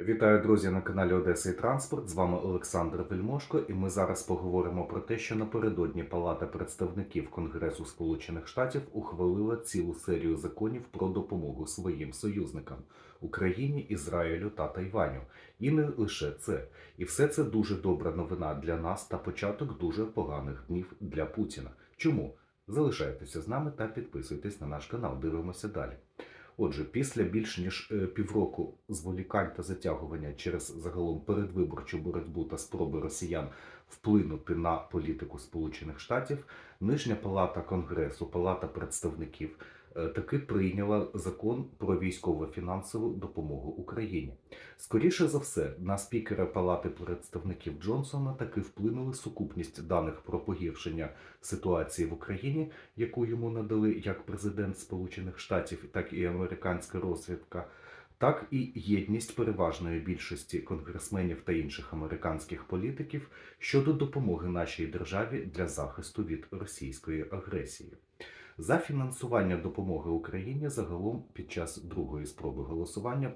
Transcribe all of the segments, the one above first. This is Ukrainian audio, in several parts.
Вітаю, друзі, на каналі Одеса і Транспорт. З вами Олександр Вельмошко, і ми зараз поговоримо про те, що напередодні Палата представників Конгресу Сполучених Штатів ухвалила цілу серію законів про допомогу своїм союзникам Україні, Ізраїлю та Тайваню. І не лише це. І все це дуже добра новина для нас та початок дуже поганих днів для Путіна. Чому? Залишайтеся з нами та підписуйтесь на наш канал. Дивимося далі. Отже, після більш ніж е, півроку зволікань та затягування через загалом передвиборчу боротьбу та спроби росіян вплинути на політику Сполучених Штатів, нижня палата Конгресу, Палата представників таки прийняла закон про військово-фінансову допомогу Україні. Скоріше за все, на спікера Палати представників Джонсона таки вплинули сукупність даних про погіршення ситуації в Україні, яку йому надали як президент Сполучених Штатів, так і американська розвідка, так і єдність переважної більшості конгресменів та інших американських політиків щодо допомоги нашій державі для захисту від російської агресії. За фінансування допомоги Україні загалом під час другої спроби голосування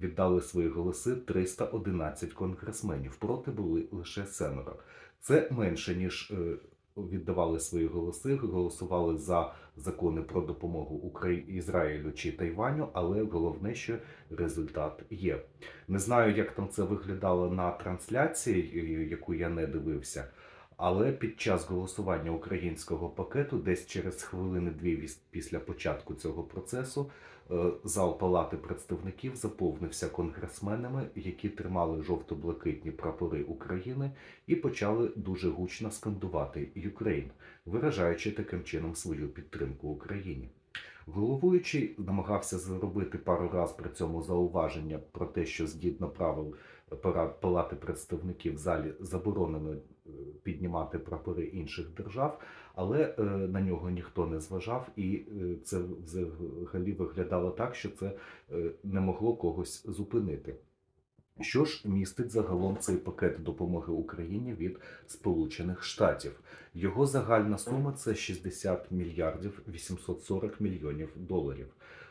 віддали свої голоси 311 конгресменів. Проти були лише семеро. Це менше ніж е, віддавали свої голоси, голосували за закони про допомогу Украї... Ізраїлю чи Тайваню, але головне, що результат є. Не знаю, як там це виглядало на трансляції, е, яку я не дивився. Але під час голосування українського пакету, десь через хвилини-дві після початку цього процесу, е, зал Палати представників заповнився конгресменами, які тримали жовто-блакитні прапори України і почали дуже гучно скандувати «Юкрейн», виражаючи таким чином свою підтримку Україні. Головуючий намагався зробити пару раз при цьому зауваження про те, що згідно правил Палати представників в залі заборонено е, піднімати прапори інших держав, але е, на нього ніхто не зважав, і е, це взагалі виглядало так, що це не могло когось зупинити. Що ж містить загалом цей пакет допомоги Україні від Сполучених Штатів? Його загальна сума це 60 мільярдів 840 мільйонів доларів.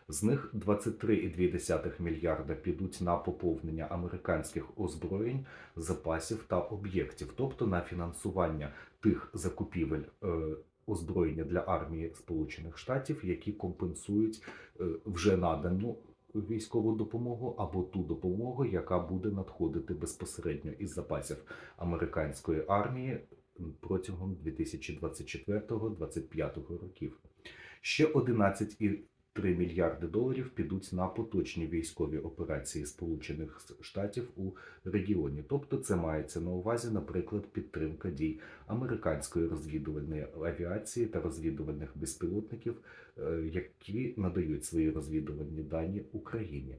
З них 23,2 мільярда підуть на поповнення американських озброєнь, запасів та об'єктів, тобто на фінансування тих закупівель е, озброєння для армії Сполучених Штатів, які компенсують е, вже надану військову допомогу або ту допомогу, яка буде надходити безпосередньо із запасів американської армії протягом 2024-2025 років. Ще 11,3 мільярди доларів підуть на поточні військові операції Сполучених Штатів у регіоні. Тобто, це мається на увазі, наприклад, підтримка дій американської розвідувальної авіації та розвідувальних безпілотників, е, які надають свої розвідувальні дані Україні.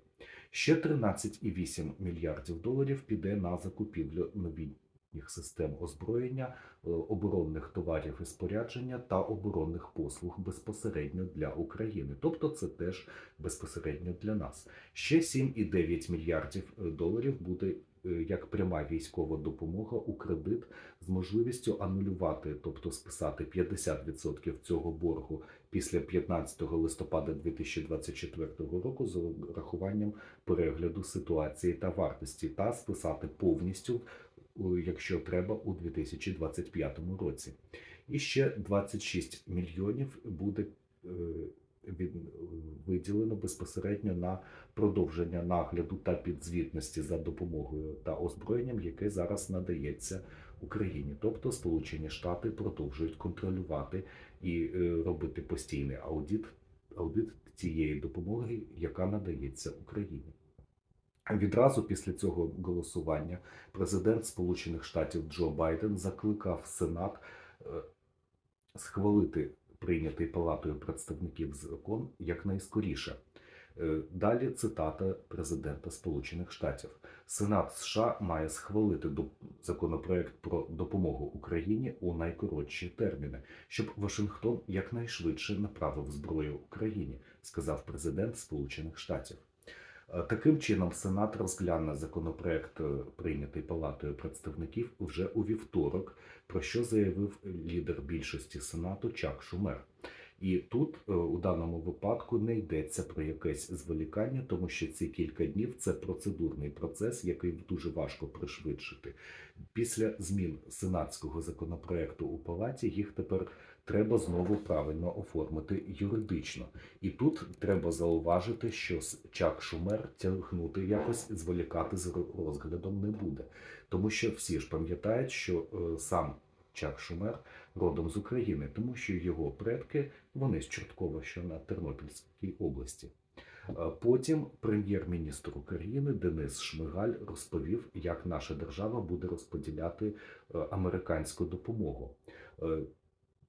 Ще 13,8 мільярдів доларів піде на закупівлю новітніх систем озброєння, е, оборонних товарів і спорядження та оборонних послуг безпосередньо для України. Тобто це теж безпосередньо для нас. Ще 7,9 мільярдів е, доларів буде е, як пряма військова допомога у кредит з можливістю анулювати, тобто списати 50% цього боргу після 15 листопада 2024 року з урахуванням перегляду ситуації та вартості, та списати повністю, якщо треба, у 2025 році. І ще 26 мільйонів буде е, виділено безпосередньо на продовження нагляду та підзвітності за допомогою та озброєнням, яке зараз надається Україні. Тобто Сполучені Штати продовжують контролювати і е, робити постійний аудит, аудит цієї допомоги, яка надається Україні. Відразу після цього голосування президент Сполучених Штатів Джо Байден закликав Сенат е, схвалити прийнятий Палатою представників закон якнайскоріше. Е, Далі цитата президента Сполучених Штатів. Сенат США має схвалити законопроект про допомогу Україні у найкоротші терміни, щоб Вашингтон якнайшвидше направив зброю Україні, сказав президент Сполучених Штатів. Е, Таким чином, Сенат розгляне законопроект, е, прийнятий Палатою представників, вже у вівторок, про що заявив лідер більшості Сенату Чак Шумер. І тут е, у даному випадку не йдеться про якесь зволікання, тому що ці кілька днів це процедурний процес, який дуже важко пришвидшити. Після змін сенатського законопроекту у палаті їх тепер треба знову правильно оформити юридично. І тут треба зауважити, що с- Чак Шумер тягнути якось зволікати з розглядом не буде, тому що всі ж пам'ятають, що е, сам Чак Шумер родом з України, тому що його предки вони з Чорткова, що на Тернопільській області. Е, Потім прем'єр-міністр України Денис Шмигаль розповів, як наша держава буде розподіляти е, американську допомогу.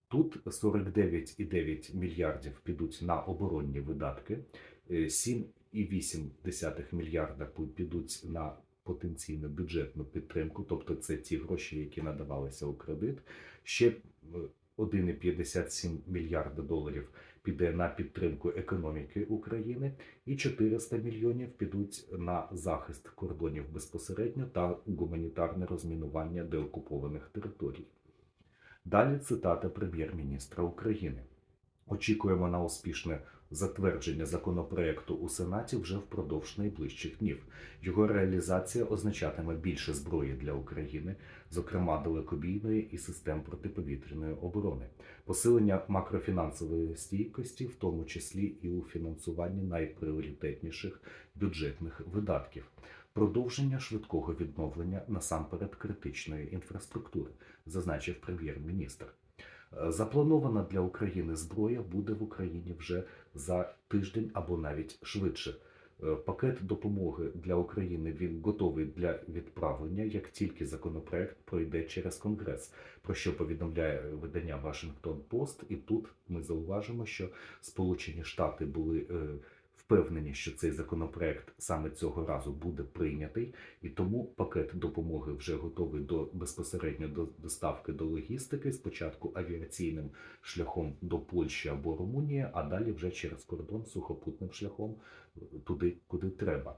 Е, Тут 49,9 мільярдів підуть на оборонні видатки, е, 7,8 мільярда підуть на потенційну бюджетну підтримку, тобто це ті гроші, які надавалися у кредит. Ще е, 1,57 мільярда доларів піде на підтримку економіки України, і 400 мільйонів підуть на захист кордонів безпосередньо та гуманітарне розмінування деокупованих територій. Далі цитата прем'єр-міністра України. Очікуємо на успішне затвердження законопроекту у Сенаті вже впродовж найближчих днів. Його реалізація означатиме більше зброї для України, зокрема далекобійної і систем протиповітряної оборони, посилення макрофінансової стійкості, в тому числі і у фінансуванні найпріоритетніших бюджетних видатків, продовження швидкого відновлення насамперед критичної інфраструктури, зазначив прем'єр-міністр. Е, Запланована для України зброя буде в Україні вже за тиждень або навіть швидше. Е, Пакет допомоги для України він готовий для відправлення, як тільки законопроект пройде через Конгрес, про що повідомляє видання Washington Post. І тут ми зауважимо, що Сполучені Штати були е, впевнені, що цей законопроект саме цього разу буде прийнятий, і тому пакет допомоги вже готовий до безпосередньо до доставки до логістики. Спочатку авіаційним шляхом до Польщі або Румунії, а далі вже через кордон сухопутним шляхом е, туди, куди треба.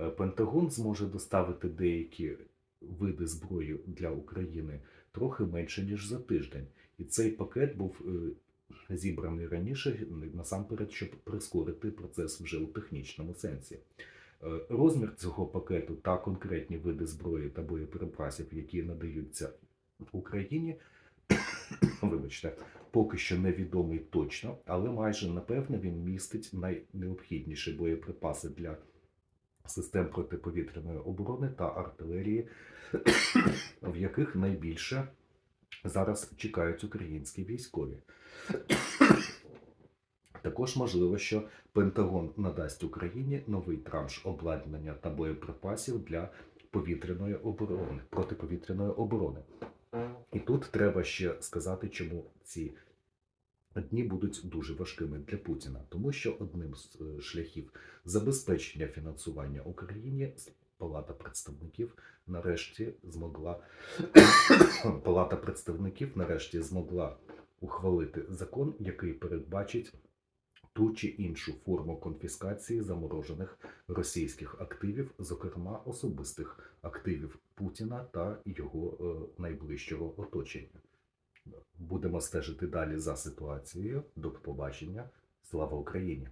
Е, Пентагон зможе доставити деякі види зброї для України трохи менше ніж за тиждень, і цей пакет був е, зібраний раніше насамперед, щоб прискорити процес вже у технічному сенсі. Е, Розмір цього пакету та конкретні види зброї та боєприпасів, які надаються Україні, вибачте, поки що невідомий точно, але майже напевне він містить найнеобхідніші боєприпаси для систем протиповітряної оборони та артилерії, в яких найбільше зараз чекають українські військові. Також можливо, що Пентагон надасть Україні новий транш обладнання та боєприпасів для повітряної оборони, протиповітряної оборони. І тут треба ще сказати, чому ці дні будуть дуже важкими для Путіна, тому що одним з е, шляхів забезпечення фінансування Україні Палата представників нарешті змогла Палата представників нарешті змогла ухвалити закон, який передбачить ту чи іншу форму конфіскації заморожених російських активів, зокрема особистих активів Путіна та його е, найближчого оточення. Будемо стежити далі за ситуацією. До побачення. Слава Україні!